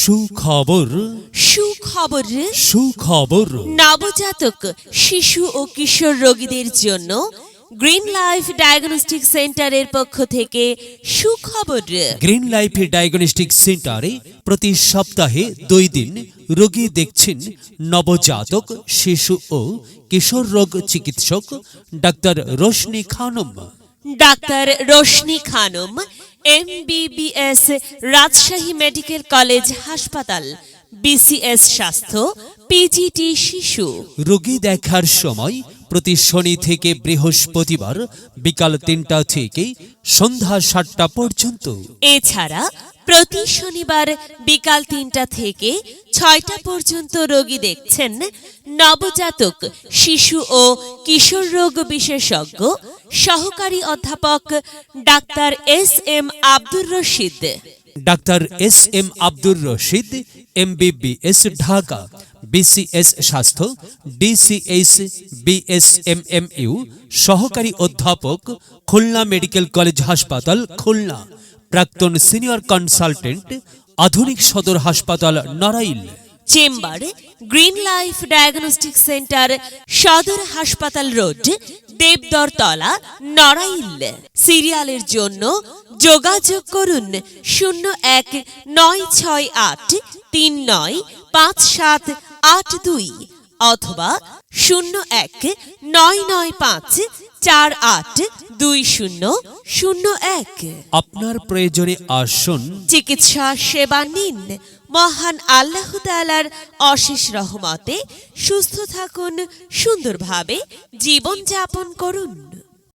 সুখবর। সুখবর। সুখবর। নবজাতক শিশু ও কিশোর রোগীদের জন্য গ্রিন লাইফ ডায়াগনস্টিক সেন্টারের পক্ষ থেকে সুখবর। গ্রিন লাইফ ডায়াগনস্টিক সেন্টারে প্রতি সপ্তাহে দুই দিন রোগী দেখছেন নবজাতক শিশু ও কিশোর রোগ চিকিৎসক doctor Roshni Khanam. Doctor Roshni Khanam MBBS Rajshahi medical college হাসপাতাল বিসিএস স্বাস্থ্য পিজিটি শিশু। রোগী দেখার সময় প্রতি শনি থেকে বৃহস্পতিবার বিকাল তিনটা থেকে সন্ধ্যা সাতটা পর্যন্ত। এছাড়া প্রতি শনিবার বিকাল তিনটা থেকে ছয়টা পর্যন্ত রোগী দেখছেন নবজাতক শিশু ও কিশোর রোগ বিশেষজ্ঞ সহকারী অধ্যাপক doctor S M Abdur Rashid. Doctor S M Abdur Rashid MBBS Dhaka BCS স্বাস্থ্য ডিসিএস বিএসএমএমইউ সহকারী অধ্যাপক খুলনা মেডিকেল কলেজ হাসপাতাল খুলনা প্রাক্তন সিনিয়র কনসালটেন্ট আধুনিক সদর হাসপাতাল Narail. Chamber green life diagnostic centre সদর হাসপাতাল রোড দেবদরতলা নড়াইল সিরিয়ালের জন্য যোগাযোগ করুন শূন্য এক নয় ছয় আট তিন নয় পাঁচ সাত আট দুই অথবা শূন্য এক নয় নয় পাঁচ চার আট দুই শূন্য শূন্য এক। আপনার প্রয়োজনে আসুন। চিকিৎসা সেবা নিন। মহান আল্লাহ তালার অশেষ রহমতে সুস্থ থাকুন সুন্দরভাবে জীবন যাপন করুন।